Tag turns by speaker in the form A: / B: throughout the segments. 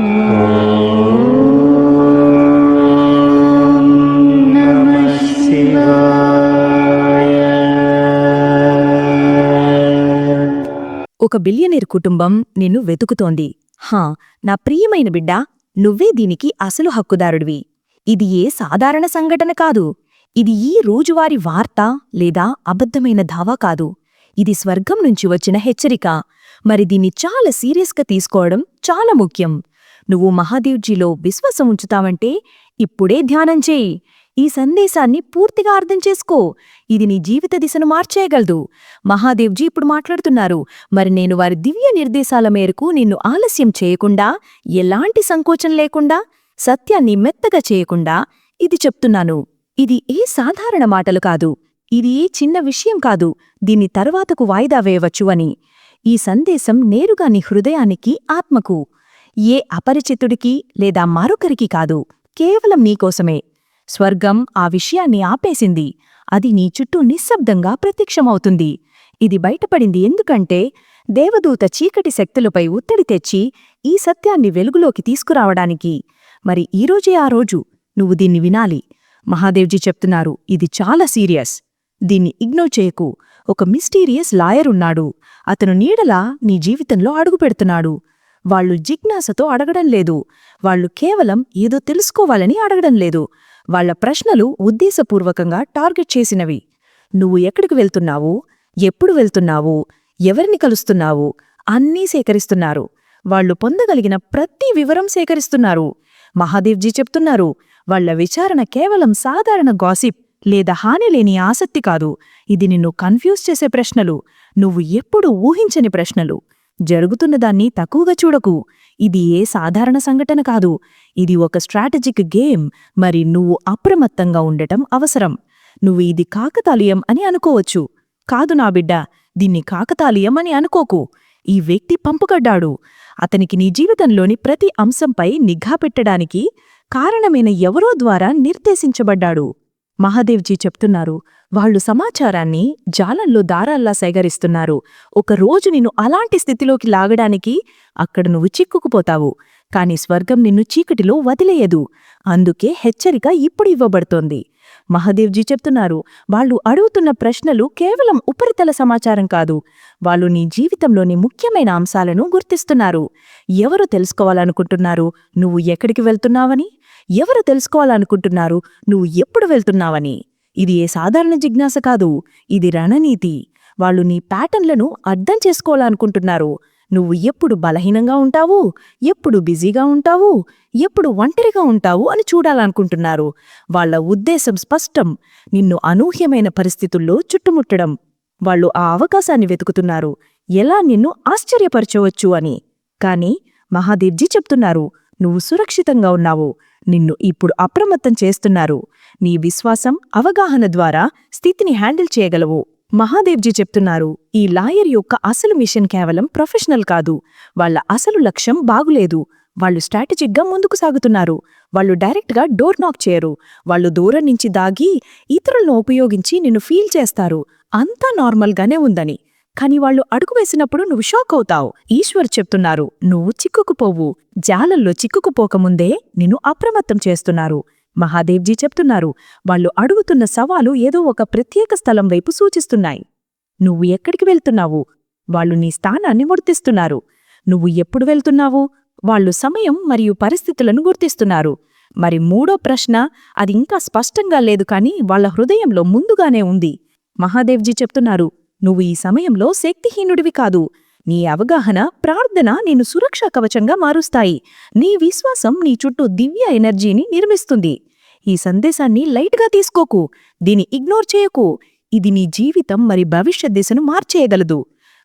A: ఒక బిలియనీర్ కుటుంబం నిన్ను వెతుకుతోంది. హా నా ప్రియమైన బిడ్డా నువ్వే దీనికి అసలు హక్కుదారుడివి. ఇది ఏ సాధారణ సంఘటన కాదు. ఇది ఈ రోజువారి వార్త లేదా అబద్ధమైన ధావా కాదు. ఇది స్వర్గం నుంచి వచ్చిన హెచ్చరిక. మరి దీన్ని చాలా సీరియస్గా తీసుకోవడం చాలా ముఖ్యం. నువ్వు మహాదేవ్జీలో విశ్వాసం ఉంచుతావంటే ఇప్పుడే ధ్యానం చేయి. ఈ సందేశాన్ని పూర్తిగా అర్థం చేసుకో. ఇది నీ జీవిత దిశను మార్చేయగలదు. మహాదేవ్జీ ఇప్పుడు మాట్లాడుతున్నారు. మరి నేను వారి దివ్య నిర్దేశాల మేరకు నిన్ను ఆలస్యం చేయకుండా ఎలాంటి సంకోచం లేకుండా సత్యాన్ని మెత్తగా చేయకుండా ఇది చెప్తున్నాను. ఇది ఏ సాధారణ మాటలు కాదు. ఇది ఏ చిన్న విషయం కాదు. దీని తర్వాతకు వాయిదా వేయవచ్చు అని. ఈ సందేశం నేరుగా నీ హృదయానికి ఆత్మకు. ఏ అపరిచితుడికి లేదా మరొకరికి కాదు కేవలం నీకోసమే స్వర్గం ఆ విషయాన్ని ఆపేసింది. అది నీ చుట్టూ నిశ్శబ్దంగా ప్రత్యక్షమవుతుంది. ఇది బయటపడింది ఎందుకంటే దేవదూత చీకటి శక్తులపై ఒత్తిడి తెచ్చి ఈ సత్యాన్ని వెలుగులోకి తీసుకురావడానికి. మరి ఈరోజే ఆ రోజు. నువ్వు దీన్ని వినాలి. మహాదేవ్జీ చెప్తున్నారు ఇది చాలా సీరియస్. దీన్ని ఇగ్నోర్ చేయకు. ఒక మిస్టీరియస్ లాయర్ ఉన్నాడు. అతను నీడలా నీ జీవితంలో అడుగుపెడుతున్నాడు. వాళ్ళు జిజ్ఞాసతో అడగడం లేదు. వాళ్ళు కేవలం ఏదో తెలుసుకోవాలని అడగడం లేదు. వాళ్ళ ప్రశ్నలు ఉద్దేశపూర్వకంగా టార్గెట్ చేసినవి. నువ్వు ఎక్కడికి వెళ్తున్నావు? ఎప్పుడు వెళ్తున్నావు? ఎవరిని కలుస్తున్నావు? అన్నీ సేకరిస్తున్నారు. వాళ్ళు పొందగలిగిన ప్రతి వివరం సేకరిస్తున్నారు. మహాదేవ్జీ చెప్తున్నారు వాళ్ళ విచారణ కేవలం సాధారణ గాసిప్ లేదా హానిలేని ఆసక్తి కాదు. ఇది నిన్ను కన్ఫ్యూజ్ చేసే ప్రశ్నలు. నువ్వు ఎప్పుడు ఊహించని ప్రశ్నలు. జరుగుతున్నదాన్ని తక్కువగా చూడకు. ఇది ఏ సాధారణ సంఘటన కాదు. ఇది ఒక స్ట్రాటజిక్ గేమ్. మరి నువ్వు అప్రమత్తంగా ఉండటం అవసరం. నువ్వు ఇది కాకతాళీయం అని అనుకోవచ్చు. కాదు నా బిడ్డ దీన్ని కాకతాళీయం అని అనుకోకు. ఈ వ్యక్తి పంపుగడ్డాడు. అతనికి నీ జీవితంలోని ప్రతి అంశంపై నిఘా పెట్టడానికి కారణమైన ఎవరో ద్వారా నిర్దేశించబడ్డాడు. మహాదేవ్జీ చెప్తున్నారు. వాళ్ళు సమాచారాన్ని జాలంలో దారాల్లా సేకరిస్తున్నారు. ఒక రోజు నిన్ను అలాంటి స్థితిలోకి లాగడానికి అక్కడ నువ్వు చిక్కుకుపోతావు. కాని స్వర్గం నిన్ను చీకటిలో వదిలేయదు. అందుకే హెచ్చరిక ఇప్పుడు ఇవ్వబడుతోంది. మహాదేవ్జీ చెప్తున్నారు. వాళ్ళు అడుగుతున్న ప్రశ్నలు కేవలం ఉపరితల సమాచారం కాదు. వాళ్ళు నీ జీవితంలోని ముఖ్యమైన అంశాలను గుర్తిస్తున్నారు. ఎవరు తెలుసుకోవాలనుకుంటున్నారు? నువ్వు ఎక్కడికి వెళ్తున్నావని? ఎవరు తెలుసుకోవాలనుకుంటున్నారు? నువ్వు ఎప్పుడు వెళ్తున్నావని? ఇది ఏ సాధారణ జిజ్ఞాస కాదు. ఇది రణనీతి. వాళ్ళు నీ ప్యాటర్న్లను అర్థం చేసుకోవాలనుకుంటున్నారు. నువ్వు ఎప్పుడు బలహీనంగా ఉంటావు? ఎప్పుడు బిజీగా ఉంటావు? ఎప్పుడు ఒంటరిగా ఉంటావు అని చూడాలనుకుంటున్నారు. వాళ్ళ ఉద్దేశం స్పష్టం. నిన్ను అనూహ్యమైన పరిస్థితుల్లో చుట్టుముట్టడం. వాళ్ళు ఆ అవకాశాన్ని వెతుకుతున్నారు. ఎలా నిన్ను ఆశ్చర్యపరచవచ్చు అని. కాని మహాదేవ్జీ చెప్తున్నారు. నువ్వు సురక్షితంగా ఉన్నావు. నిన్ను ఇప్పుడు అప్రమత్తం చేస్తున్నారు. నీ విశ్వాసం అవగాహన ద్వారా స్థితిని హ్యాండిల్ చేయగలవు. మహాదేవ్జీ చెప్తున్నారు ఈ లాయర్ యొక్క అసలు మిషన్ కేవలం ప్రొఫెషనల్ కాదు. వాళ్ళ అసలు లక్ష్యం బాగులేదు. వాళ్ళు స్ట్రాటజిక్గా ముందుకు సాగుతున్నారు. వాళ్ళు డైరెక్ట్గా డోర్ నాక్ చేయరు. వాళ్ళు దూరం నుంచి దాగి ఇతరులను ఉపయోగించి నిన్ను ఫీల్ చేస్తారు. అంతా నార్మల్గానే ఉందని. కాని వాళ్ళు అడుగు వేసినప్పుడు నువ్వు షాక్ అవుతావు. ఈశ్వర్ చెప్తున్నారు నువ్వు చిక్కుకుపోవు. జాలల్లో చిక్కుకుపోకముందే నిన్ను అప్రమత్తం చేస్తున్నారు. మహాదేవ్జీ చెప్తున్నారు వాళ్ళు అడుగుతున్న సవాలు ఏదో ఒక ప్రత్యేక స్థలం వైపు సూచిస్తున్నాయి. నువ్వు ఎక్కడికి వెళ్తున్నావు? వాళ్ళు నీ స్థానాన్ని గుర్తిస్తున్నారు. నువ్వు ఎప్పుడు వెళ్తున్నావు? వాళ్ళు సమయం మరియు పరిస్థితులను గుర్తిస్తున్నారు. మరి మూడో ప్రశ్న అది ఇంకా స్పష్టంగా లేదు కాని వాళ్ళ హృదయంలో ముందుగానే ఉంది. మహాదేవ్జీ చెప్తున్నారు నువ్వు ఈ సమయంలో శక్తిహీనుడివి కాదు. నీ అవగాహన ప్రార్థన నిన్ను సురక్షా కవచంగా మారుస్తాయి. నీ విశ్వాసం నీ చుట్టూ దివ్య ఎనర్జీని నిర్మిస్తుంది. ఈ సందేశాన్ని లైట్గా తీసుకోకు. దీని ఇగ్నోర్ చేయకు. ఇది నీ జీవితం మరి భవిష్యత్ దిశను మార్చేయగలదు.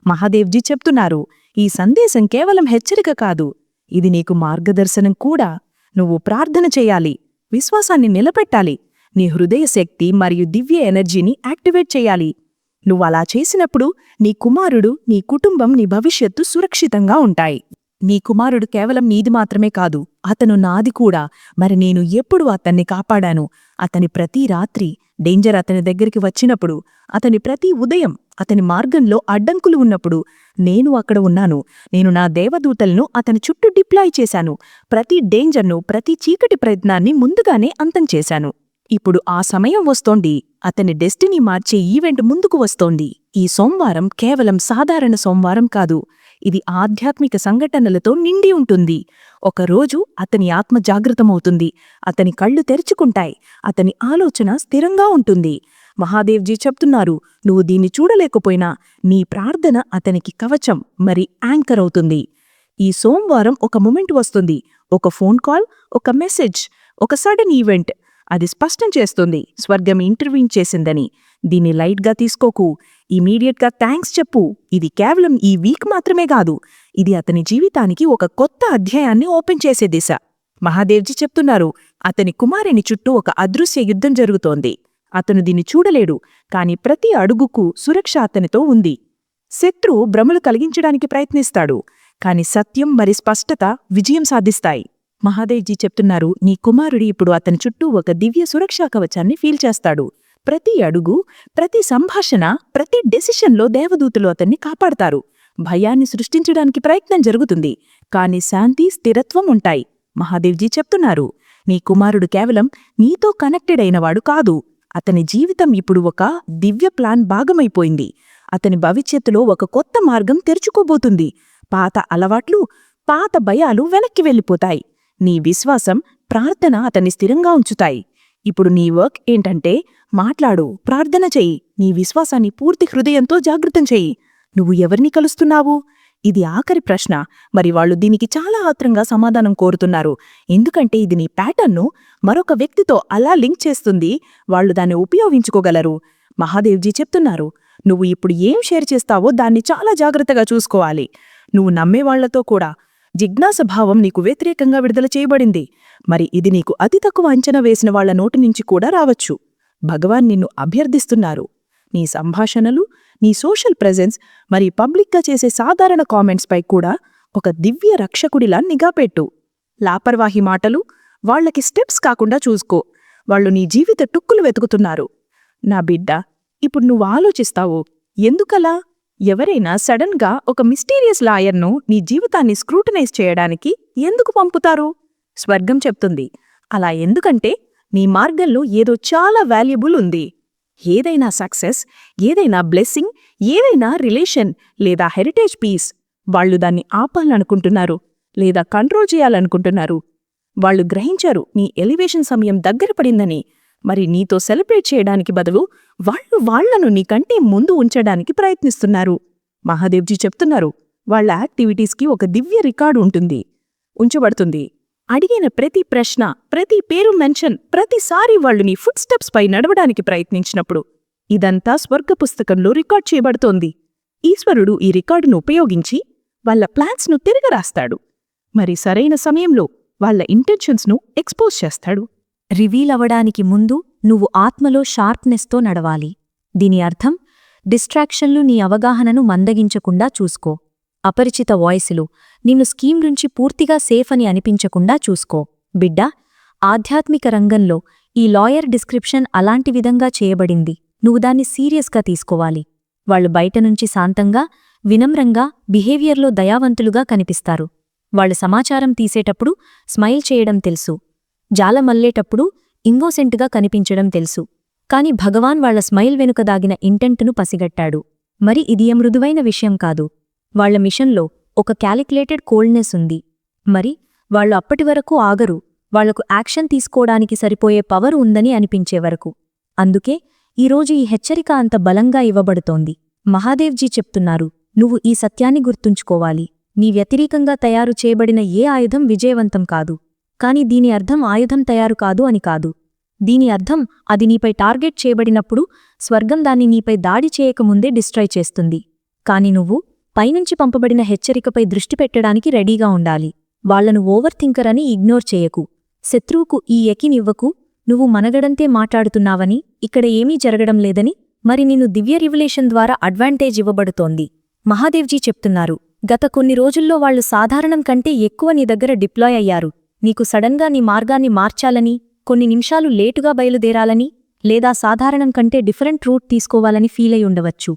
A: మహాదేవ్జీ చెప్తున్నారు ఈ సందేశం కేవలం హెచ్చరిక కాదు. ఇది నీకు మార్గదర్శనం కూడా. నువ్వు ప్రార్థన చేయాలి. విశ్వాసాన్ని నిలబెట్టాలి. నీ హృదయ శక్తి మరియు దివ్య ఎనర్జీని యాక్టివేట్ చేయాలి. నువ్వలా చేసినప్పుడు నీ కుమారుడు నీ కుటుంబం నీ భవిష్యత్తు సురక్షితంగా ఉంటాయి. నీ కుమారుడు కేవలం నీది మాత్రమే కాదు అతను నాది కూడా. మరి నేను ఎప్పుడు అతన్ని కాపాడాను? అతని ప్రతి రాత్రి డేంజర్ అతని దగ్గరికి వచ్చినప్పుడు అతని ప్రతి ఉదయం అతని మార్గంలో అడ్డంకులు ఉన్నప్పుడు నేను అక్కడ ఉన్నాను. నేను నా దేవదూతలను అతని చుట్టూ డిప్లాయ్ చేశాను. ప్రతి డేంజర్ను ప్రతి చీకటి ప్రయత్నాన్ని ముందుగానే అంతం చేశాను. ఇప్పుడు ఆ సమయం వస్తోంది. అతని డెస్టినీ మార్చే ఈవెంట్ ముందుకు వస్తోంది. ఈ సోమవారం కేవలం సాధారణ సోమవారం కాదు. ఇది ఆధ్యాత్మిక సంఘటనలతో నిండి ఉంటుంది. ఒకరోజు అతని ఆత్మ జాగృతమవుతుంది. అతని కళ్ళు తెరుచుకుంటాయి. అతని ఆలోచన స్థిరంగా ఉంటుంది. మహాదేవ్జీ చెప్తున్నారు నువ్వు దీన్ని చూడలేకపోయినా నీ ప్రార్థన అతనికి కవచం మరి యాంకర్ అవుతుంది. ఈ సోమవారం ఒక మూమెంట్ వస్తుంది. ఒక ఫోన్ కాల్ ఒక మెసేజ్ ఒక సడన్ ఈవెంట్. అది స్పష్టం చేస్తుంది. స్వర్గం ఇంటర్వ్యూన్ చేసిందని. దీన్ని లైట్గా తీసుకోకు. ఇమీడియట్గా థ్యాంక్స్ చెప్పు. ఇది కేవలం ఈ వీక్ మాత్రమే కాదు. ఇది అతని జీవితానికి ఒక కొత్త అధ్యాయాన్ని ఓపెన్ చేసే దిశ. మహాదేవ్జీ చెప్తున్నారు అతని కుమారుని చుట్టూ ఒక అదృశ్య యుద్ధం జరుగుతోంది. అతను దీన్ని చూడలేడు కాని ప్రతి అడుగుకు సురక్ష అతనితో ఉంది. శత్రువు భ్రమలు కలిగించడానికి ప్రయత్నిస్తాడు కాని సత్యం మరి స్పష్టత విజయం సాధిస్తాయి. మహాదేవ్జీ చెప్తున్నారు నీ కుమారుడి ఇప్పుడు అతని చుట్టూ ఒక దివ్య సురక్షా కవచాన్ని ఫీల్ చేస్తాడు. ప్రతి అడుగు ప్రతి సంభాషణ ప్రతి డెసిషన్లో దేవదూతులు అతన్ని కాపాడతారు. భయాన్ని సృష్టించడానికి ప్రయత్నం జరుగుతుంది. కాని శాంతి స్థిరత్వం ఉంటాయి. మహాదేవ్జీ చెప్తున్నారు నీ కుమారుడు కేవలం నీతో కనెక్టెడ్ అయినవాడు కాదు. అతని జీవితం ఇప్పుడు ఒక దివ్య ప్లాన్ భాగమైపోయింది. అతని భవిష్యత్తులో ఒక కొత్త మార్గం తెరుచుకోబోతుంది. పాత అలవాట్లు పాత భయాలు వెనక్కి వెళ్ళిపోతాయి. నీ విశ్వాసం ప్రార్థన అతన్ని స్థిరంగా ఉంచుతాయి. ఇప్పుడు నీ వర్క్ ఏంటంటే మాట్లాడు ప్రార్థన చెయ్యి నీ విశ్వాసాన్ని పూర్తి హృదయంతో జాగృతం చెయ్యి. నువ్వు ఎవరిని కలుస్తున్నావు? ఇది ఆఖరి ప్రశ్న. మరి వాళ్ళు దీనికి చాలా ఆత్రంగా సమాధానం కోరుతున్నారు. ఎందుకంటే ఇది నీ ప్యాటర్న్ను మరొక వ్యక్తితో అలా లింక్ చేస్తుంది. వాళ్ళు దాన్ని ఉపయోగించుకోగలరు. మహాదేవ్జీ చెప్తున్నారు నువ్వు ఇప్పుడు ఏం షేర్ చేస్తావో దాన్ని చాలా జాగ్రత్తగా చూసుకోవాలి. నువ్వు నమ్మేవాళ్ళతో కూడా జిజ్ఞాసభావం నీకు వ్యతిరేకంగా విడుదల చేయబడింది. మరి ఇది నీకు అతి తక్కువ అంచనా వేసిన వాళ్ళ నోటి నుంచి కూడా రావచ్చు. భగవాన్ నిన్ను అభ్యర్థిస్తున్నారు. నీ సంభాషణలు నీ సోషల్ ప్రెజెన్స్ మరి పబ్లిక్గా చేసే సాధారణ కామెంట్స్పై కూడా ఒక దివ్య రక్షకుడిలా నిఘాపెట్టు లాపర్వాహి మాటలు వాళ్ళకి స్టెప్స్ కాకుండా చూసుకో. వాళ్ళు నీ జీవిత టుక్కులు వెతుకుతున్నారు. నా బిడ్డ ఇప్పుడు నువ్వు ఆలోచిస్తావు. ఎందుకలా? ఎవరైనా సడన్గా ఒక మిస్టీరియస్ లాయర్ను నీ జీవితాన్ని స్క్రూటనైజ్ చేయడానికి ఎందుకు పంపుతారు? స్వర్గం చెప్తుంది. అలా ఎందుకంటే నీ మార్గంలో ఏదో చాలా వాల్యుబుల్ ఉంది. ఏదైనా సక్సెస్ ఏదైనా బ్లెస్సింగ్ ఏదైనా రిలేషన్ లేదా హెరిటేజ్ పీస్ వాళ్ళు దాన్ని ఆపాలనుకుంటున్నారు లేదా కంట్రోల్ చేయాలనుకుంటున్నారు. వాళ్ళు గ్రహించారు నీ ఎలివేషన్ సమయం దగ్గర పడిందని మరి నీతో సెలబ్రేట్ చేయడానికి బదులు వాళ్ళు వాళ్ళను నీకంటే ముందు ఉంచడానికి ప్రయత్నిస్తున్నారు. మహాదేవ్జీ చెప్తున్నారు వాళ్ళ యాక్టివిటీస్కి ఒక దివ్య రికార్డు ఉంటుంది. ఉంచబడుతుంది. అడిగిన ప్రతి ప్రశ్న ప్రతి పేరు మెన్షన్ ప్రతిసారి వాళ్ళు నీ ఫుట్ స్టెప్స్ పై నడవడానికి ప్రయత్నించినప్పుడు ఇదంతా స్వర్గ పుస్తకంలో రికార్డ్ చేయబడుతోంది. ఈశ్వరుడు ఈ రికార్డును ఉపయోగించి వాళ్ళ ప్లాన్స్ను తిరగరాస్తాడు మరి సరైన సమయంలో వాళ్ళ ఇంటెన్షన్స్ను ఎక్స్పోజ్ చేస్తాడు.
B: రివీల్ అవడానికి ముందు నువ్వు ఆత్మలో షార్ప్నెస్తో నడవాలి. దీని అర్థం డిస్ట్రాక్షన్లు నీ అవగాహనను మందగించకుండా చూసుకో. అపరిచిత వాయిసులు నిన్ను స్కీమ్ నుంచి పూర్తిగా సేఫ్ అని అనిపించకుండా చూసుకో. బిడ్డా ఆధ్యాత్మిక రంగంలో ఈ లాయర్ డిస్క్రిప్షన్ అలాంటి విధంగా చేయబడింది. నువ్వు దాన్ని సీరియస్గా తీసుకోవాలి. వాళ్ళు బయట నుంచి శాంతంగా వినమ్రంగా బిహేవియర్లో దయావంతులుగా కనిపిస్తారు. వాళ్ళు సమాచారం తీసేటప్పుడు స్మైల్ చేయడం తెలుసు. జాలమల్లేటప్పుడు ఇంగోసెంట్గా కనిపించడం తెలుసు. కాని భగవాన్ వాళ్ళ స్మైల్ వెనుక దాగిన ఇంటెంట్ను పసిగట్టాడు. మరి ఇది మృదువైన విషయం కాదు. వాళ్ళ మిషన్లో ఒక క్యాలిక్యులేటెడ్ కోల్డ్నెస్ ఉంది. మరి వాళ్ళు అప్పటివరకు ఆగరు. వాళ్ళకు యాక్షన్ తీసుకోవడానికి సరిపోయే పవర్ ఉందని అనిపించే వరకు. అందుకే ఈరోజు ఈ హెచ్చరిక అంత బలంగా ఇవ్వబడుతోంది. మహాదేవ్జీ చెప్తున్నారు నువ్వు ఈ సత్యాన్ని గుర్తుంచుకోవాలి. నీ వ్యతిరేకంగా తయారు చేయబడిన ఏ ఆయుధం విజయవంతం కాదు. కాని దీని అర్థం ఆయుధం తయారు కాదు అని కాదు. దీని అర్థం అది నీపై టార్గెట్ చేయబడినప్పుడు స్వర్గం దాన్ని నీపై దాడి చేయకముందే డిస్ట్రాయ్ చేస్తుంది. కాని నువ్వు పైనుంచి పంపబడిన హెచ్చరికపై దృష్టి పెట్టడానికి రెడీగా ఉండాలి. వాళ్ళను ఓవర్ థింకర్ అని ఇగ్నోర్ చేయకు. శత్రువుకు ఈ ఎకినివ్వకు నువ్వు మనగడంతే మాట్లాడుతున్నావని ఇక్కడ ఏమీ జరగడం లేదని మరి నిన్ను దివ్య రివలేషన్ ద్వారా అడ్వాంటేజ్ ఇవ్వబడుతోంది. మహాదేవ్జీ చెప్తున్నారు గత కొన్ని రోజుల్లో వాళ్ళు సాధారణం కంటే ఎక్కువ నీ దగ్గర డిప్లాయ్ అయ్యారు. నీకు సడన్గా నీ మార్గాన్ని మార్చాలని కొన్ని నిమిషాలు లేటుగా బయలుదేరాలని లేదా సాధారణం కంటే డిఫరెంట్ రూట్ తీసుకోవాలని ఫీలై ఉండవచ్చు.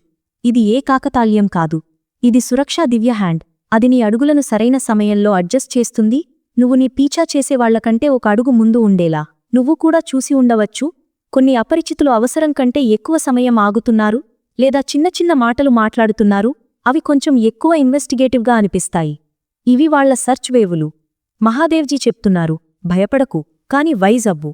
B: ఇది ఏ కాకతాళ్యం కాదు. ఇది సురక్షా దివ్య హ్యాండ్. అది నీ అడుగులను సరైన సమయంలో అడ్జస్ట్ చేస్తుంది. నువ్వు నీ పీచా చేసేవాళ్ళకంటే ఒక అడుగు ముందు ఉండేలా. నువ్వు కూడా చూసి ఉండవచ్చు. కొన్ని అపరిచితులు అవసరం కంటే ఎక్కువ సమయం ఆగుతున్నారు లేదా చిన్న చిన్న మాటలు మాట్లాడుతున్నారు అవి కొంచెం ఎక్కువ ఇన్వెస్టిగేటివ్గా అనిపిస్తాయి. ఇవి వాళ్ళ సర్చ్ వేవులు. మహాదేవ్జీ చెప్తున్నారు భయపడకు కాని వైజ్ అవ్వు.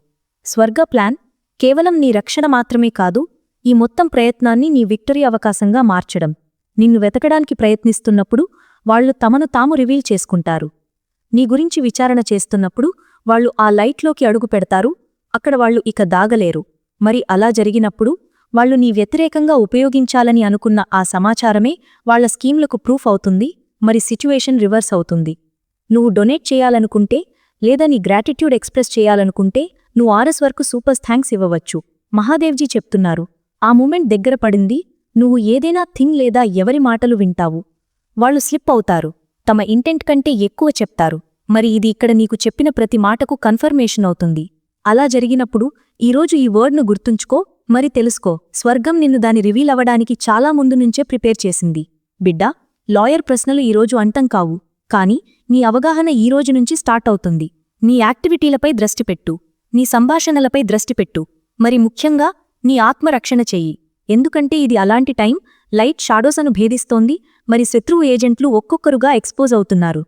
B: స్వర్గ ప్లాన్ కేవలం నీ రక్షణ మాత్రమే కాదు ఈ మొత్తం ప్రయత్నాన్ని నీ విక్టరీ అవకాశంగా మార్చడం. నిన్ను వెతకడానికి ప్రయత్నిస్తున్నప్పుడు వాళ్ళు తమను తాము రివీల్ చేసుకుంటారు. నీ గురించి విచారణ చేస్తున్నప్పుడు వాళ్ళు ఆ లైట్లోకి అడుగు పెడతారు అక్కడ వాళ్ళు ఇక దాగలేరు. మరి అలా జరిగినప్పుడు వాళ్ళు నీ వ్యతిరేకంగా ఉపయోగించాలని అనుకున్న ఆ సమాచారమే వాళ్ళ స్కీమ్లకు ప్రూఫ్ అవుతుంది మరి సిచ్యువేషన్ రివర్స్ అవుతుంది. నువ్వు డొనేట్ చేయాలనుకుంటే లేదా నీ గ్రాటిట్యూడ్ ఎక్స్ప్రెస్ చేయాలనుకుంటే నువ్వు ఆర్ఎస్ వరకు సూపర్ థ్యాంక్స్ ఇవ్వవచ్చు. మహాదేవ్జీ చెప్తున్నారు. ఆ మూమెంట్ దగ్గర పడింది. నువ్వు ఏదైనా థింగ్ లేదా ఎవరి మాటలు వింటావు. వాళ్ళు స్లిప్ అవుతారు. తమ ఇంటెంట్ కంటే ఎక్కువ చెప్తారు. మరి ఇది ఇక్కడ నీకు చెప్పిన ప్రతి మాటకు కన్ఫర్మేషన్ అవుతుంది. అలా జరిగినప్పుడు ఈరోజు ఈ వర్డ్ను గుర్తుంచుకో మరి తెలుసుకో. స్వర్గం నిన్ను దాని రివీల్ అవ్వడానికి చాలా ముందు నుంచే ప్రిపేర్ చేసింది. బిడ్డా లాయర్ ప్రశ్నలు ఈరోజు అంతం కావు. కాని నీ అవగాహన ఈ రోజు నుంచి స్టార్ట్ అవుతుంది. నీ యాక్టివిటీలపై దృష్టి పెట్టు. నీ సంభాషణలపై దృష్టి పెట్టు. మరి ముఖ్యంగా నీ ఆత్మరక్షణ చెయ్యి. ఎందుకంటే ఇది అలాంటి టైం లైట్ షాడోసను భేదిస్తోంది. మరి శత్రువు ఏజెంట్లు ఒక్కొక్కరుగా ఎక్స్పోజ్ అవుతున్నారు.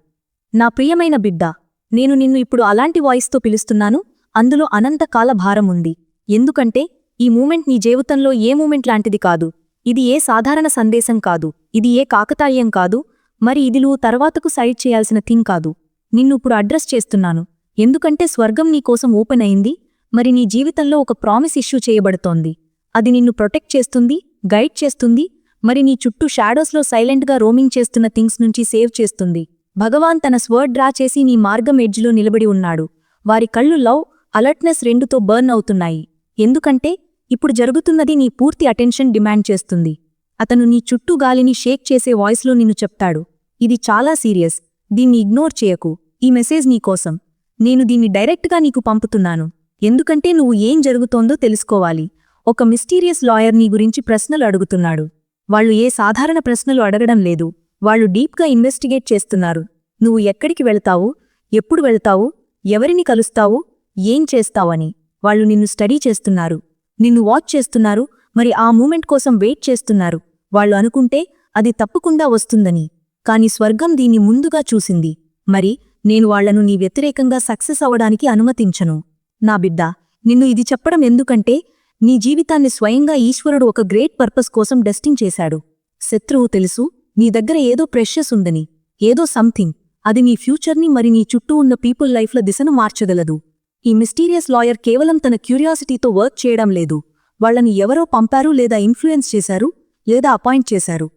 B: నా ప్రియమైన బిడ్డ నేను నిన్ను ఇప్పుడు అలాంటి వాయిస్తో పిలుస్తున్నాను. అందులో అనంతకాల భారం ఉంది. ఎందుకంటే ఈ మూమెంట్ నీ జీవితంలో ఏ మూమెంట్ లాంటిది కాదు. ఇది ఏ సాధారణ సందేశం కాదు. ఇది ఏ కాకతాళ్యం కాదు. మరి ఇది తర్వాతకు సైడ్ చేయాల్సిన థింగ్ కాదు. నిన్నుప్పుడు అడ్రస్ చేస్తున్నాను. ఎందుకంటే స్వర్గం నీకోసం ఓపెన్ అయింది మరి నీ జీవితంలో ఒక ప్రామిస్ ఇష్యూ చేయబడుతోంది. అది నిన్ను ప్రొటెక్ట్ చేస్తుంది గైడ్ చేస్తుంది మరి నీ చుట్టూ షాడోస్లో సైలెంట్గా రోమింగ్ చేస్తున్న థింగ్స్ నుంచి సేవ్ చేస్తుంది. భగవాన్ తన స్వర్డ్ డ్రా చేసి నీ మార్గం ఎడ్జ్లో నిలబడి ఉన్నాడు. వారి కళ్ళు లవ్ అలర్ట్నెస్ రెండుతో బర్న్ అవుతున్నాయి. ఎందుకంటే ఇప్పుడు జరుగుతున్నది నీ పూర్తి అటెన్షన్ డిమాండ్ చేస్తుంది. అతను నీ చుట్టూ గాలిని షేక్ చేసే వాయిస్లో నిన్ను చెప్తాడు. ఇది చాలా సీరియస్. దీన్ని ఇగ్నోర్ చేయకు. ఈ మెసేజ్ నీకోసం నేను దీన్ని డైరెక్ట్గా నీకు పంపుతున్నాను. ఎందుకంటే నువ్వు ఏం జరుగుతోందో తెలుసుకోవాలి. ఒక మిస్టీరియస్ లాయర్ నీ గురించి ప్రశ్నలు అడుగుతున్నాడు. వాళ్ళు ఏ సాధారణ ప్రశ్నలు అడగడం లేదు. వాళ్ళు డీప్గా ఇన్వెస్టిగేట్ చేస్తున్నారు. నువ్వు ఎక్కడికి వెళ్తావు? ఎప్పుడు వెళ్తావు? ఎవరిని కలుస్తావు? ఏం చేస్తావని. వాళ్ళు నిన్ను స్టడీ చేస్తున్నారు. నిన్ను వాచ్ చేస్తున్నారు? మరి ఆ మూమెంట్ కోసం వెయిట్ చేస్తున్నారు. వాళ్ళు అనుకుంటే అది తప్పకుండా వస్తుందని. కాని స్వర్గం దీన్ని ముందుగా చూసింది. మరి నేను వాళ్ళను నీ వ్యతిరేకంగా సక్సెస్ అవడానికి అనుమతించను. నా బిడ్డ నిన్ను ఇది చెప్పడం ఎందుకంటే నీ జీవితాన్ని స్వయంగా ఈశ్వరుడు ఒక గ్రేట్ పర్పస్ కోసం డెస్టింగ్ చేశాడు. శత్రువు తెలుసు నీ దగ్గర ఏదో ప్రెషస్ ఉందని ఏదో సంథింగ్. అది నీ ఫ్యూచర్ని మరి నీ చుట్టూ ఉన్న పీపుల్ లైఫ్ల దిశను మార్చగలదు. ఈ మిస్టీరియస్ లాయర్ కేవలం తన క్యూరియాసిటీతో వర్క్ చేయడం లేదు. వాళ్ళని ఎవరో పంపారు లేదా ఇన్ఫ్లుయెన్స్ చేశారు లేదా అపాయింట్ చేశారు.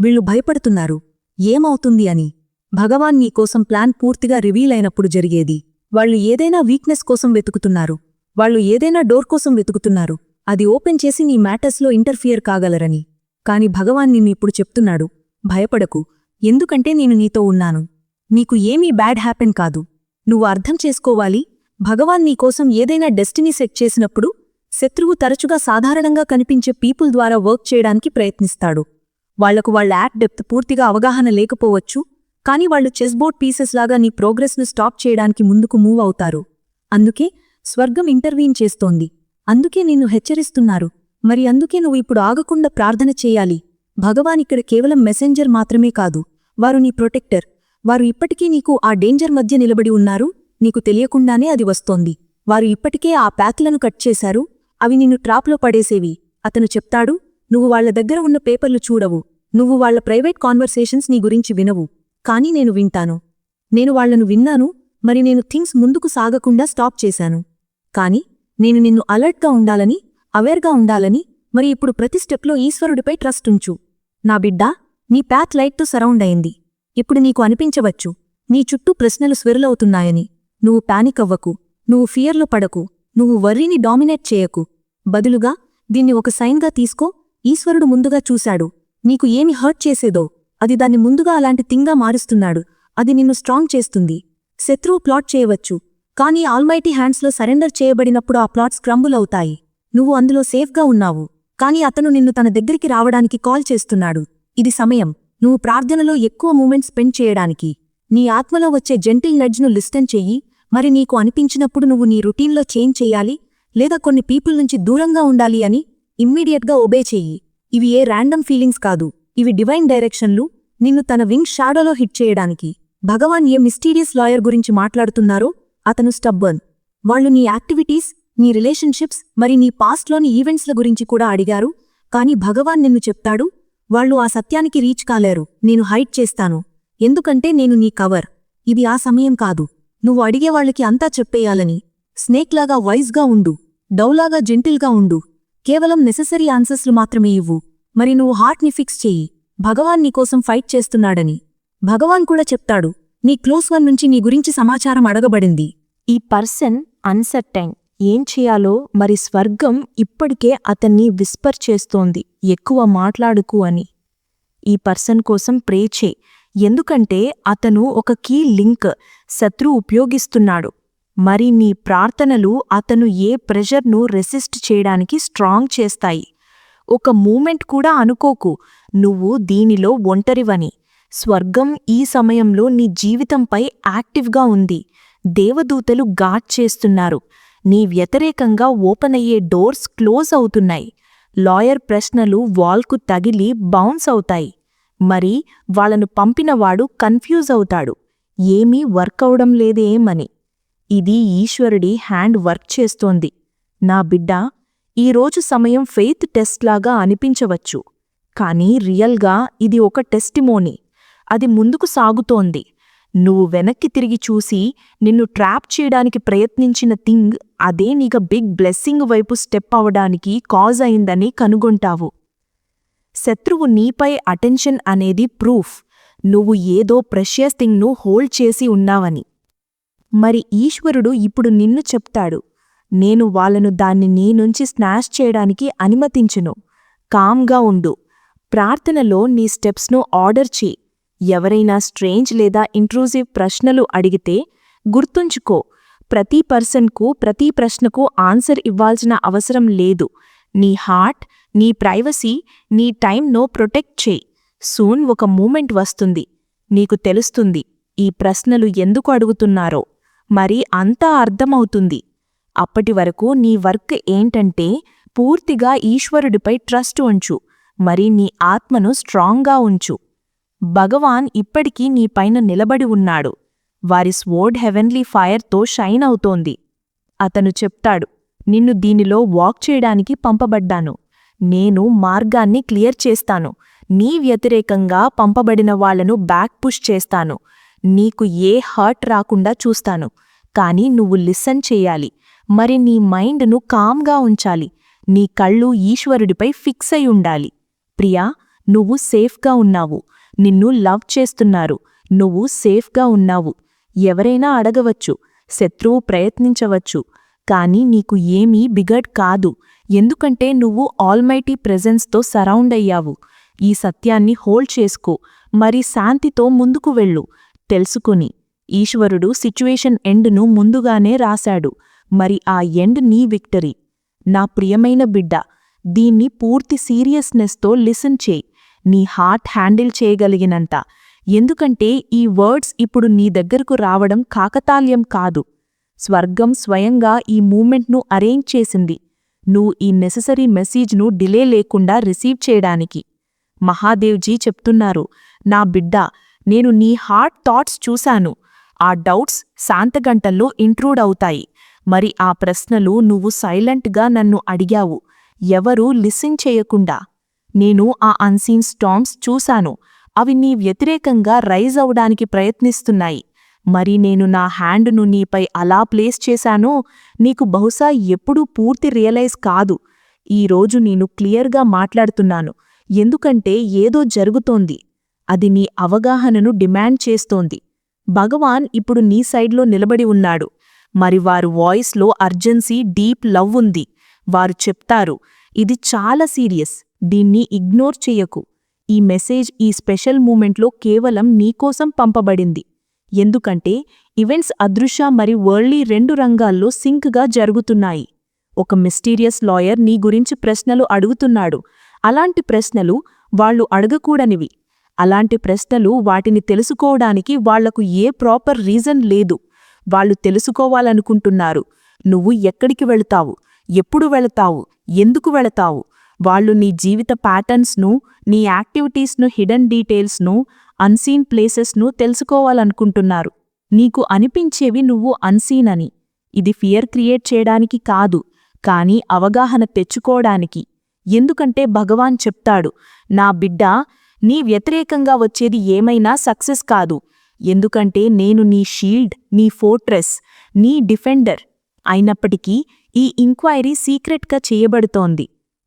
B: వీళ్ళు భయపడుతున్నారు. ఏమవుతుంది అని. భగవాన్ నీకోసం ప్లాన్ పూర్తిగా రివీల్ అయినప్పుడు జరిగేది. వాళ్ళు ఏదైనా వీక్నెస్ కోసం వెతుకుతున్నారు. వాళ్ళు ఏదైనా డోర్ కోసం వెతుకుతున్నారు. అది ఓపెన్ చేసి నీ మ్యాటర్స్లో ఇంటర్ఫియర్ కాగలరని. కాని భగవాన్ నిన్నిప్పుడు చెప్తున్నాడు. భయపడకు. ఎందుకంటే నేను నీతో ఉన్నాను. నీకు ఏమీ బ్యాడ్ హ్యాపెన్ కాదు. నువ్వు అర్థం చేసుకోవాలి. భగవాన్ నీకోసం ఏదైనా డెస్టినీ సెట్ చేసినప్పుడు శత్రువు తరచుగా సాధారణంగా కనిపించే పీపుల్ ద్వారా వర్క్ చేయడానికి ప్రయత్నిస్తాడు. వాళ్ళకు వాళ్ళ యాక్ట్ డెప్త్ పూర్తిగా అవగాహన లేకపోవచ్చు కానీ వాళ్ళు చెస్బోర్డ్ పీసెస్ లాగా నీ ప్రోగ్రెస్ను స్టాప్ చేయడానికి ముందుకు మూవ్ అవుతారు. అందుకే స్వర్గం ఇంటర్వీన్ చేస్తోంది. అందుకే నిన్ను హెచ్చరిస్తున్నారు. మరి అందుకే నువ్వు ఇప్పుడు ఆగకుండా ప్రార్థన చేయాలి. భగవాన్ ఇక్కడ కేవలం మెసెంజర్ మాత్రమే కాదు. వారు నీ ప్రొటెక్టర్. వారు ఇప్పటికీ నీకు ఆ డేంజర్ మధ్య నిలబడి ఉన్నారు. నీకు తెలియకుండానే అది వస్తోంది. వారు ఇప్పటికే ఆ ప్యాక్లను కట్ చేశారు. అవి నిన్ను ట్రాప్లో పడేసేవి. అతను చెప్తాడు నువ్వు వాళ్ళ దగ్గర ఉన్న పేపర్లు చూడవు. నువ్వు వాళ్ళ ప్రైవేట్ కాన్వర్సేషన్స్ నీ గురించి వినవు. కానీ నేను వింటాను. నేను వాళ్ళను విన్నాను మరి నేను థింగ్స్ ముందుకు సాగకుండా స్టాప్ చేశాను. కాని నేను నిన్ను అలర్ట్గా ఉండాలని అవేర్గా ఉండాలని మరి ఇప్పుడు ప్రతి స్టెప్లో ఈశ్వరుడిపై ట్రస్ట్ ఉంచు. నా బిడ్డా నీ ప్యాత్ లైట్తో సరౌండ్ అయింది. ఇప్పుడు నీకు అనిపించవచ్చు నీ చుట్టూ ప్రశ్నలు స్విరలవుతున్నాయని. నువ్వు పానిక్ అవ్వకు. నువ్వు ఫియర్లో పడకు. నువ్వు వర్రీని డామినేట్ చేయకు. బదులుగా దీన్ని ఒక సైన్గా తీసుకో. ఈశ్వరుడు ముందుగా చూశాడు. నీకు ఏమి హర్ట్ చేసేదో అది దాన్ని ముందుగా అలాంటి థింగ్గా మారుస్తున్నాడు. అది నిన్ను స్ట్రాంగ్ చేస్తుంది. శత్రువు ప్లాట్ చేయవచ్చు. కానీ ఆల్మైటీ హ్యాండ్స్లో సరెండర్ చేయబడినప్పుడు ఆ ప్లాట్స్ క్రంబుల్ అవుతాయి. నువ్వు అందులో సేఫ్గా ఉన్నావు. కాని అతను నిన్ను తన దగ్గరికి రావడానికి కాల్ చేస్తున్నాడు. ఇది సమయం. నువ్వు ప్రార్థనలో ఎక్కువ మూమెంట్ స్పెండ్ చేయడానికి. నీ ఆత్మలో వచ్చే జెంటిల్ నడ్జ్ను లిస్టన్ చెయ్యి. మరి నీకు అనిపించినప్పుడు నువ్వు నీ రొటీన్లో చేంజ్ చెయ్యాలి లేదా కొన్ని పీపుల్ నుంచి దూరంగా ఉండాలి అని ఇమ్మీడియట్గా ఒబే చెయ్యి ఇవి ఏ ర్యాండమ్ ఫీలింగ్స్ కాదు. ఇవి డివైన్ డైరెక్షన్లు నిన్ను తన వింగ్ షాడోలో హిట్ చేయడానికి. భగవాన్ ఏ మిస్టీరియస్ లాయర్ గురించి మాట్లాడుతున్నారో అతను స్టబ్బర్న్ వాళ్ళు నీ యాక్టివిటీస్ నీ రిలేషన్షిప్స్ మరి నీ పాస్ట్లోని ఈవెంట్స్ల గురించి కూడా అడిగారు. కాని భగవాన్ నిన్ను చెప్తాడు వాళ్ళు ఆ సత్యానికి రీచ్ కాలేరు. నేను హైట్ చేస్తాను. ఎందుకంటే నేను నీ కవర్. ఇది ఆ సమయం కాదు. నువ్వు అడిగేవాళ్ళకి అంతా చెప్పేయాలని. స్నేక్లాగా వైజ్గా ఉండు. డౌలాగా జెంటిల్గా ఉండు. కేవలం నెససరీ ఆన్సర్స్లు మాత్రమే ఇవ్వు. మరి నువ్వు హార్ట్ని ఫిక్స్ చెయ్యి భగవాన్ నీకోసం ఫైట్ చేస్తున్నాడని. భగవాన్ కూడా చెప్తాడు. నీ క్లోజ్ వన్ నుంచి నీ గురించి సమాచారం అడగబడింది.
A: ఈ పర్సన్ అన్సర్టైన్. ఏం చేయాలో మరి స్వర్గం ఇప్పటికే అతన్ని విస్పర్ చేస్తోంది. ఎక్కువ మాట్లాడుకు అని. ఈ పర్సన్ కోసం ప్రే చేయి. ఎందుకంటే అతను ఒక కీ లింక్ శత్రు ఉపయోగిస్తున్నాడు. మరి నీ ప్రార్థనలు అతను ఏ ప్రెషర్ను రెసిస్ట్ చేయడానికి స్ట్రాంగ్ చేస్తాయి. ఒక మూమెంట్ కూడా అనుకోకు. నువ్వు దీనిలో ఒంటరివని. స్వర్గం ఈ సమయంలో నీ జీవితంపై యాక్టివ్గా ఉంది. దేవదూతలు గాడ్ చేస్తున్నారు. నీ వ్యతిరేకంగా ఓపెన్ అయ్యే డోర్స్ క్లోజ్ అవుతున్నాయి. లాయర్ ప్రశ్నలు వాల్కు తగిలి బౌన్స్ అవుతాయి. మరి వాళ్ళను పంపినవాడు కన్ఫ్యూజ్ అవుతాడు. ఏమీ వర్క్ అవడం లేదేమని. ఇది ఈశ్వరుడి హ్యాండ్ వర్క్ చేస్తోంది. నా బిడ్డ ఈరోజు సమయం ఫెయిత్ టెస్ట్ లాగా అనిపించవచ్చు. కానీ రియల్గా ఇది ఒక టెస్టిమోనీ. అది ముందుకు సాగుతోంది. నువ్వు వెనక్కి తిరిగి చూసి నిన్ను ట్రాప్ చేయడానికి ప్రయత్నించిన థింగ్ అదే నీక బిగ్ బ్లెస్సింగ్ వైపు స్టెప్ అవడానికి కాజ్ అయిందని కనుగొంటావు. శత్రువు నీపై అటెన్షన్ అనేది ప్రూఫ్. నువ్వు ఏదో ప్రెషియస్ థింగ్ను హోల్డ్ చేసి ఉన్నావని. మరి ఈశ్వరుడు ఇప్పుడు నిన్ను చెప్తాడు. నేను వాళ్ళను దాన్ని నీ నుంచి స్నాష్ చేయడానికి అనుమతించును. కామ్గా ఉండు. ప్రార్థనలో నీ స్టెప్స్ను ఆర్డర్ చేయి. ఎవరైనా స్ట్రేంజ్ లేదా ఇంట్రూజివ్ ప్రశ్నలు అడిగితే గుర్తుంచుకో. ప్రతి పర్సన్కు ప్రతి ప్రశ్నకు ఆన్సర్ ఇవ్వాల్సిన అవసరం లేదు. నీ హార్ట్ నీ ప్రైవసీ నీ టైంను ప్రొటెక్ట్ చేయి. సూన్ ఒక మూమెంట్ వస్తుంది. నీకు తెలుస్తుంది ఈ ప్రశ్నలు ఎందుకు అడుగుతున్నారో. మరి అంతా అర్థమవుతుంది. అప్పటి వరకు నీ వర్క్ ఏంటంటే పూర్తిగా ఈశ్వరుడిపై ట్రస్ట్ ఉంచు. మరి నీ ఆత్మను స్ట్రాంగ్గా ఉంచు. భగవాన్ ఇప్పటికీ నీపైన నిలబడి ఉన్నాడు. వారి స్వోర్డ్ హెవెన్లీ ఫైర్తో షైన్ అవుతోంది. అతను చెప్తాడు నిన్ను దీనిలో వాక్ చేయడానికి పంపబడ్డాను. నేను మార్గాన్ని క్లియర్ చేస్తాను. నీ వ్యతిరేకంగా పంపబడిన వాళ్ళను బ్యాక్ పుష్ చేస్తాను. నీకు ఏ హర్ట్ రాకుండా చూస్తాను. కాని నువ్వు లిసన్ చేయాలి. మరి నీ మైండ్ను కామ్గా ఉంచాలి. నీ కళ్ళు ఈశ్వరుడిపై ఫిక్స్ అయి ఉండాలి. ప్రియా నువ్వు సేఫ్గా ఉన్నావు. నిన్ను లవ్ చేస్తున్నారు. నువ్వు సేఫ్గా ఉన్నావు. ఎవరైనా అడగవచ్చు. శత్రువు ప్రయత్నించవచ్చు. కాని నీకు ఏమీ బిగడ్ కాదు. ఎందుకంటే నువ్వు ఆల్మైటీ ప్రెజెన్స్తో సరౌండ్ అయ్యావు. ఈ సత్యాన్ని హోల్డ్ చేసుకో. మరి శాంతితో ముందుకు వెళ్ళు. తెలుసుకుని. ఈశ్వరుడు సిచ్యువేషన్ ఎండ్ను ముందుగానే రాశాడు. మరి ఆ ఎండ్ నీ విక్టరీ. నా ప్రియమైన బిడ్డ దీన్ని పూర్తి సీరియస్నెస్తో లిసన్ చేయి. నీ హార్ట్ హ్యాండిల్ చేయగలిగినంత. ఎందుకంటే ఈ వర్డ్స్ ఇప్పుడు నీ దగ్గరకు రావడం కాకతాల్యం కాదు. స్వర్గం స్వయంగా ఈ మూమెంట్ను అరేంజ్ చేసింది. నువ్వు ఈ నెససరీ మెసేజ్ను డిలే లేకుండా రిసీవ్ చేయడానికి. మహాదేవ్జీ చెప్తున్నారు నా బిడ్డ నేను నీ హార్ట్ థాట్స్ చూశాను. ఆ డౌట్స్ శాంతగంటల్లో ఇంట్రూడ్ అవుతాయి. మరి ఆ ప్రశ్నలు నువ్వు సైలెంట్గా నన్ను అడిగావు. ఎవరూ లిసిన్ చేయకుండా. నేను ఆ అన్సీన్ స్టామ్స్ చూశాను. అవి నీ వ్యతిరేకంగా రైజ్ అవడానికి ప్రయత్నిస్తున్నాయి. మరి నేను నా హ్యాండ్ను నీపై అలా ప్లేస్ చేశానో నీకు బహుశా ఎప్పుడూ పూర్తి రియలైజ్ కాదు. ఈరోజు నేను క్లియర్గా మాట్లాడుతున్నాను. ఎందుకంటే ఏదో జరుగుతోంది. అది నీ అవగాహనను డిమాండ్ చేస్తోంది. భగవాన్ ఇప్పుడు నీ సైడ్లో నిలబడి ఉన్నాడు. మరి వారు వాయిస్లో అర్జెన్సీ డీప్ లవ్ ఉంది. వారు చెప్తారు ఇది చాలా సీరియస్. దీన్ని ఇగ్నోర్ చెయ్యకు ఈ మెసేజ్ ఈ స్పెషల్ మూమెంట్లో కేవలం నీకోసం పంపబడింది. ఎందుకంటే ఈవెంట్స్ అదృశ్య మరి వరల్డ్లీ రెండు రంగాల్లో సింక్గా జరుగుతున్నాయి. ఒక మిస్టీరియస్ లాయర్ నీ గురించి ప్రశ్నలు అడుగుతున్నాడు. అలాంటి ప్రశ్నలు వాళ్ళు అడగకూడనివి. అలాంటి ప్రశ్నలు వాటిని తెలుసుకోవడానికి వాళ్ళకు ఏ ప్రాపర్ రీజన్ లేదు. వాళ్ళు తెలుసుకోవాలనుకుంటున్నారు. నువ్వు ఎక్కడికి వెళతావు? ఎప్పుడు వెళతావు? ఎందుకు వెళతావు? వాళ్ళు నీ జీవిత ప్యాటర్న్స్ను నీ యాక్టివిటీస్ను హిడెన్ డీటెయిల్స్ను అన్సీన్ ప్లేసెస్ను తెలుసుకోవాలనుకుంటున్నారు. నీకు అనిపించేవి నువ్వు అన్సీన్ అని. ఇది ఫియర్ క్రియేట్ చేయడానికి కాదు కానీ అవగాహన తెచ్చుకోవడానికి. ఎందుకంటే భగవాన్ చెప్తాడు నా బిడ్డ నీ వ్యతిరేకంగా వచ్చేది ఏమైనా సక్సెస్ కాదు. ఎందుకంటే నేను నీ షీల్డ్ నీ ఫోర్ట్రెస్ నీ డిఫెండర్. అయినప్పటికీ ఈ ఇంక్వైరీ సీక్రెట్గా చేయబడుతోంది.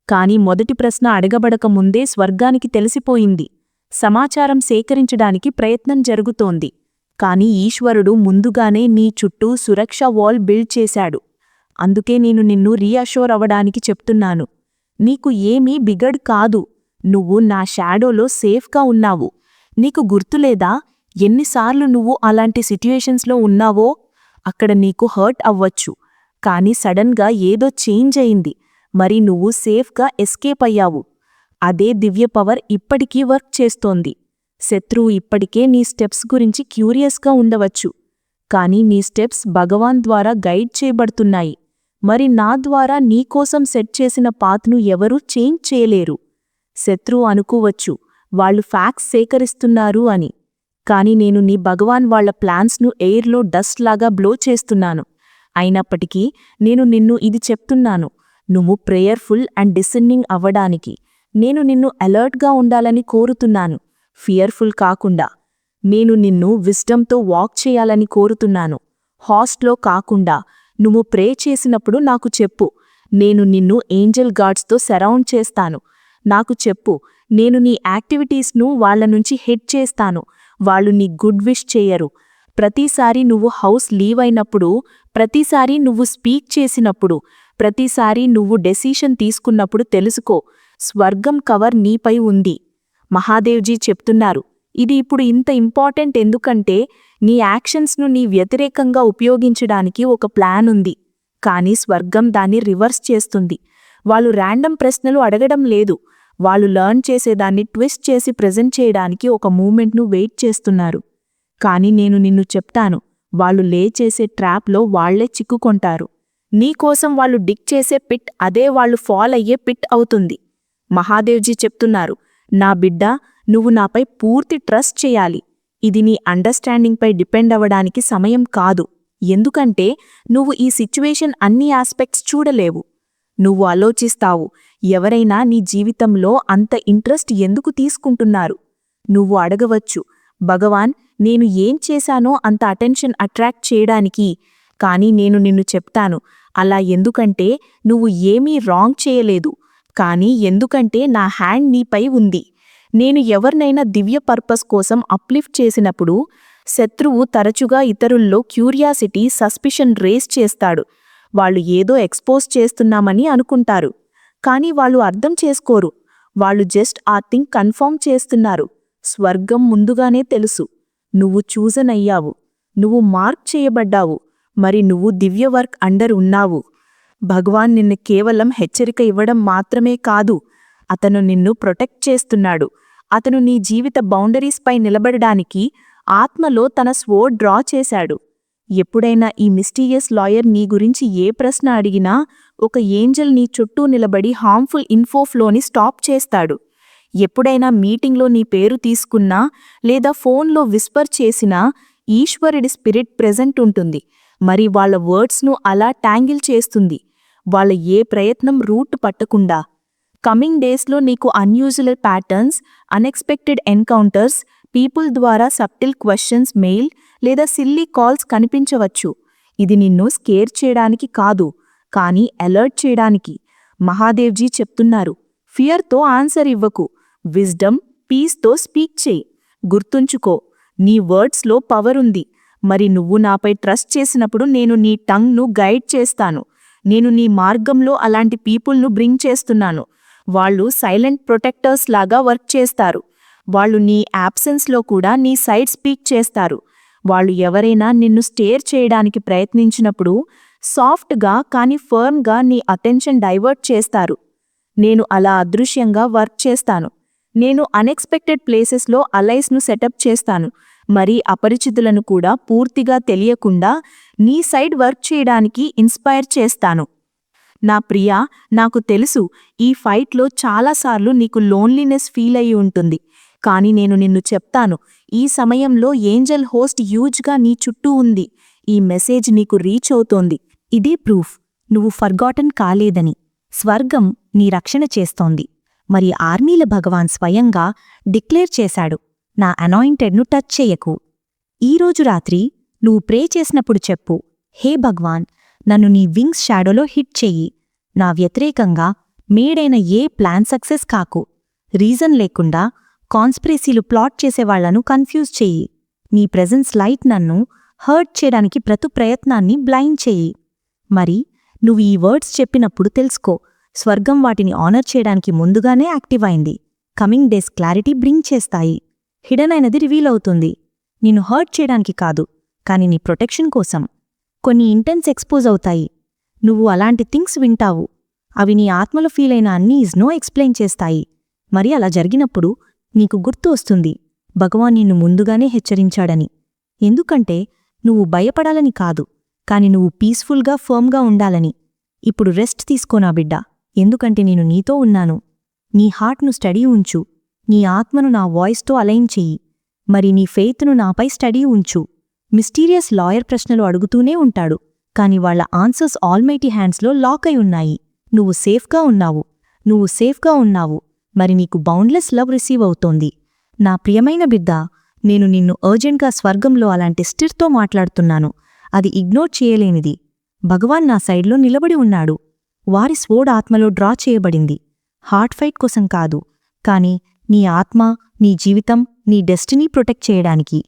A: కాని మొదటి ప్రశ్న అడగబడక ముందే స్వర్గానికి తెలిసిపోయింది. సమాచారం సేకరించడానికి ప్రయత్నం జరుగుతోంది. కాని ఈశ్వరుడు ముందుగానే నీ చుట్టూ సురక్ష వాల్ బిల్డ్ చేశాడు. అందుకే నేను నిన్ను రీఅషోర్ అవడానికి చెప్తున్నాను. నీకు ఏమీ బిగడ్ కాదు. నువ్వు నా షాడోలో సేఫ్గా ఉన్నావు. నీకు గుర్తులేదా? ఎన్నిసార్లు నువ్వు అలాంటి సిట్యుయేషన్స్లో ఉన్నావో? అక్కడ నీకు హర్ట్ అవ్వచ్చు. కానీ సడన్గా ఏదో చేంజ్ అయింది. మరి నువ్వు సేఫ్గా ఎస్కేప్ అయ్యావు. అదే దివ్య పవర్ ఇప్పటికీ వర్క్ చేస్తోంది. శత్రువు ఇప్పటికే నీ స్టెప్స్ గురించి క్యూరియస్గా ఉండవచ్చు. కానీ నీ స్టెప్స్ భగవాన్ ద్వారా గైడ్ చేయబడుతున్నాయి. మరి నా ద్వారా నీకోసం సెట్ చేసిన పాత్ను ఎవరూ చేంజ్ చేయలేరు. శత్రువు అనుకోవచ్చు వాళ్ళు ఫ్యాక్స్ సేకరిస్తున్నారు అని. కాని నేను నీ భగవాన్ వాళ్ళ ప్లాన్స్ను ఎయిర్లో డస్ట్ లాగా బ్లో చేస్తున్నాను. అయినప్పటికీ నేను నిన్ను ఇది చెప్తున్నాను. నువ్వు ప్రేయర్ఫుల్ అండ్ డిసెన్నింగ్ అవ్వడానికి. నేను నిన్ను అలర్ట్గా ఉండాలని కోరుతున్నాను. ఫియర్ఫుల్ కాకుండా. నేను నిన్ను విస్డమ్తో వాక్ చేయాలని కోరుతున్నాను. హాస్ట్లో కాకుండా. నువ్వు ప్రే చేసినప్పుడు నాకు చెప్పు. నేను నిన్ను ఏంజల్ గార్డ్స్తో సరౌండ్ చేస్తాను. నాకు చెప్పు. నేను నీ యాక్టివిటీస్ను వాళ్ళ నుంచి హెడ్ చేస్తాను. వాళ్ళు నీ గుడ్ విష్ చేయరు. ప్రతిసారి నువ్వు హౌస్ లీవ్ అయినప్పుడు ప్రతిసారి నువ్వు స్పీక్ చేసినప్పుడు ప్రతిసారి నువ్వు డెసిషన్ తీసుకున్నప్పుడు తెలుసుకో. స్వర్గం కవర్ నీపై ఉంది. మహాదేవ్జీ చెప్తున్నారు ఇది ఇప్పుడు ఇంత ఇంపార్టెంట్ ఎందుకంటే నీ యాక్షన్స్ను నీ వ్యతిరేకంగా ఉపయోగించడానికి ఒక ప్లాన్ ఉంది. కానీ స్వర్గం దాన్ని రివర్స్ చేస్తుంది. వాళ్ళు ర్యాండమ్ ప్రశ్నలు అడగడం లేదు. వాళ్ళు లర్న్ చేసేదాన్ని ట్విస్ట్ చేసి ప్రెజెంట్ చేయడానికి ఒక మూమెంట్ను వెయిట్ చేస్తున్నారు. కానీ నేను నిన్ను చెప్తాను వాళ్ళు లే చేసే ట్రాప్లో వాళ్ళే చిక్కుకొంటారు. నీకోసం వాళ్ళు డిక్ చేసే పిట్ అదే వాళ్ళు ఫాల్ అయ్యే పిట్ అవుతుంది. మహాదేవ్జీ చెప్తున్నారు నా బిడ్డ నువ్వు నాపై పూర్తి ట్రస్ట్ చేయాలి. ఇది నీ అండర్స్టాండింగ్పై డిపెండ్ అవ్వడానికి సమయం కాదు. ఎందుకంటే నువ్వు ఈ సిచ్యువేషన్ అన్ని ఆస్పెక్ట్స్ చూడలేవు. నువ్వు ఆలోచిస్తావు ఎవరైనా నీ జీవితంలో అంత ఇంట్రెస్ట్ ఎందుకు తీసుకుంటున్నారు? నువ్వు అడగవచ్చు భగవాన్ నేను ఏం చేశానో అంత అటెన్షన్ అట్రాక్ట్ చేయడానికి కానీ నేను నిన్ను చెప్తాను. అలా ఎందుకంటే నువ్వు ఏమీ రాంగ్ చేయలేదు. కానీ ఎందుకంటే నా హ్యాండ్ నీపై ఉంది. నేను ఎవరినైనా దివ్య పర్పస్ కోసం అప్లిఫ్ట్ చేసినప్పుడు శత్రువు తరచుగా ఇతరుల్లో క్యూరియాసిటీ సస్పిషన్ రేస్ చేస్తాడు. వాళ్ళు ఏదో ఎక్స్పోజ్ చేస్తున్నామని అనుకుంటారు. కానీ వాళ్ళు అర్థం చేసుకోరు. వాళ్ళు జస్ట్ ఆ థింగ్ కన్ఫర్మ్ చేస్తున్నారు. స్వర్గం ముందుగానే తెలుసు. నువ్వు చూజన్ అయ్యావు నువ్వు మార్క్ చేయబడ్డావు. మరి నువ్వు దివ్య వర్క్ అండర్ ఉన్నావు. భగవాన్ నిన్ను కేవలం హెచ్చరిక ఇవ్వడం మాత్రమే కాదు అతను నిన్ను ప్రొటెక్ట్ చేస్తున్నాడు. అతను నీ జీవిత బౌండరీస్పై నిలబడడానికి ఆత్మలో తన స్వో డ్రా చేశాడు. ఎప్పుడైనా ఈ మిస్టీరియస్ లాయర్ నీ గురించి ఏ ప్రశ్న అడిగినా ఒక ఏంజల్ నీ చుట్టూ నిలబడి హార్మ్ఫుల్ ఇన్ఫోఫ్లోని స్టాప్ చేస్తాడు. ఎప్పుడైనా మీటింగ్లో నీ పేరు తీసుకున్నా లేదా ఫోన్లో విస్పర్ చేసినా ఈశ్వరుడి స్పిరిట్ ప్రెజెంట్ ఉంటుంది. మరి వాళ్ళ వర్డ్స్ను అలా ట్యాంగిల్ చేస్తుంది. వాళ్ళ ఏ ప్రయత్నం రూట్ పట్టకుండా. కమింగ్ డేస్లో నీకు unusual patterns unexpected encounters people ద్వారా సబ్టిల్ క్వశ్చన్స్ మెయిల్ లేదా సిల్లీ కాల్స్ కనిపించవచ్చు. ఇది నిన్ను స్కేర్ చేయడానికి కాదు కానీ అలర్ట్ చేయడానికి. మహాదేవ్జీ చెప్తున్నారు ఫియర్తో ఆన్సర్ ఇవ్వకు విజ్డమ్ పీస్తో స్పీక్ చేయి. గుర్తుంచుకో నీ వర్డ్స్లో పవర్ ఉంది. మరి నువ్వు నాపై ట్రస్ట్ చేసినప్పుడు నేను నీ టంగ్ను గైడ్ చేస్తాను. నేను నీ మార్గంలో అలాంటి పీపుల్ను బ్రింగ్ చేస్తున్నాను. వాళ్ళు సైలెంట్ ప్రొటెక్టర్స్ లాగా వర్క్ చేస్తారు. వాళ్ళు నీ యాబ్సెన్స్లో కూడా నీ సైడ్ స్పీక్ చేస్తారు. వాళ్ళు ఎవరైనా నిన్ను స్టేర్ చేయడానికి ప్రయత్నించినప్పుడు సాఫ్ట్గా కానీ ఫర్మ్గా నీ అటెన్షన్ డైవర్ట్ చేస్తారు. నేను అలా అదృశ్యంగా వర్క్ చేస్తాను. నేను అన్ఎక్స్పెక్టెడ్ ప్లేసెస్లో అలైస్ను సెటప్ చేస్తాను. మరి అపరిచితులను కూడా పూర్తిగా తెలియకుండా నీ సైడ్ వర్క్ చేయడానికి ఇన్స్పైర్ చేస్తాను. నా ప్రియా నాకు తెలుసు ఈ ఫైట్లో చాలాసార్లు నీకు లోన్లీనెస్ ఫీల్ అయి ఉంటుంది. కానీ నేను నిన్ను చెప్తాను ఈ సమయంలో ఏంజల్ హోస్ట్ యూజ్గా నీ చుట్టూ ఉంది. ఈ మెసేజ్ నీకు రీచ్ అవుతోంది. ఇదే ప్రూఫ్ నువ్వు ఫర్గాటన్ కాలేదని. స్వర్గం నీ రక్షణ చేస్తోంది. మరి ఆర్మీల భగవాన్ స్వయంగా డిక్లేర్ చేశాడు. నా అనాయింటెడ్ను టచ్ చెయ్యకు ఈరోజు రాత్రి నువ్వు ప్రే చేసినప్పుడు చెప్పు హే భగవాన్ నన్ను నీ వింగ్స్ షాడోలో హిట్ చెయ్యి. నా వ్యతిరేకంగా మేడైన ఏ ప్లాన్ సక్సెస్ కాకు. రీజన్ లేకుండా కాన్స్పిరసీలు ప్లాట్ చేసేవాళ్ళను కన్ఫ్యూజ్ చెయ్యి. నీ ప్రెజెన్స్ లైట్ నన్ను హర్ట్ చేయడానికి ప్రతి ప్రయత్నాన్ని బ్లైండ్ చెయ్యి. మరి నువ్వు ఈ వర్డ్స్ చెప్పినప్పుడు తెలుసుకో స్వర్గం వాటిని ఆనర్ చేయడానికి ముందుగానే యాక్టివ్ అయింది. కమింగ్ డేస్ క్లారిటీ బ్రింగ్ చేస్తాయి. హిడన్ అయినది రివీల్ అవుతుంది. నిన్ను హర్ట్ చేయడానికి కాదు కాని నీ ప్రొటెక్షన్ కోసం కొన్ని ఇంటెన్స్ ఎక్స్పోజ్ అవుతాయి. నువ్వు అలాంటి థింగ్స్ వింటావు. అవి నీ ఆత్మలో ఫీల్ అయిన అన్ని ఇజ్నో ఎక్స్ప్లెయిన్ చేస్తాయి. మరి అలా జరిగినప్పుడు నీకు గుర్తు వస్తుంది. భగవాన్ నిన్ను ముందుగానే హెచ్చరించాడని. ఎందుకంటే నువ్వు భయపడాలని కాదు కాని నువ్వు పీస్ఫుల్గా ఫర్మ్గా ఉండాలని. ఇప్పుడు రెస్ట్ తీసుకోనా బిడ్డ. ఎందుకంటే నేను నీతో ఉన్నాను. నీ హార్ట్ను స్టడీ ఉంచు. నీ ఆత్మను నా వాయిస్తో అలైన్ చెయ్యి. మరి నీ ఫెయిత్ను నాపై స్టడీ ఉంచు. మిస్టీరియస్ లాయర్ ప్రశ్నలు అడుగుతూనే ఉంటాడు. కాని వాళ్ళ ఆన్సర్స్ ఆల్మైటీ హ్యాండ్స్లో లాక్ అయి ఉన్నాయి. నువ్వు సేఫ్గా ఉన్నావు. నువ్వు సేఫ్గా ఉన్నావు. మరి నీకు బౌండ్లెస్ లవ్ రిసీవ్ అవుతోంది. నా ప్రియమైన బిడ్డ నేను నిన్ను అర్జెంట్గా స్వర్గంలో అలాంటి స్టిర్తో మాట్లాడుతున్నాను. అది ఇగ్నోర్ చేయలేనిది. భగవాన్ నా సైడ్లో నిలబడి ఉన్నాడు. వారి స్వోడ్ ఆత్మలో డ్రా చేయబడింది. హార్ట్ ఫైట్ కోసం కాదు. కాని నీ ఆత్మ నీ జీవితం నీ డెస్టినీ ప్రొటెక్ట్ చేయడానికి.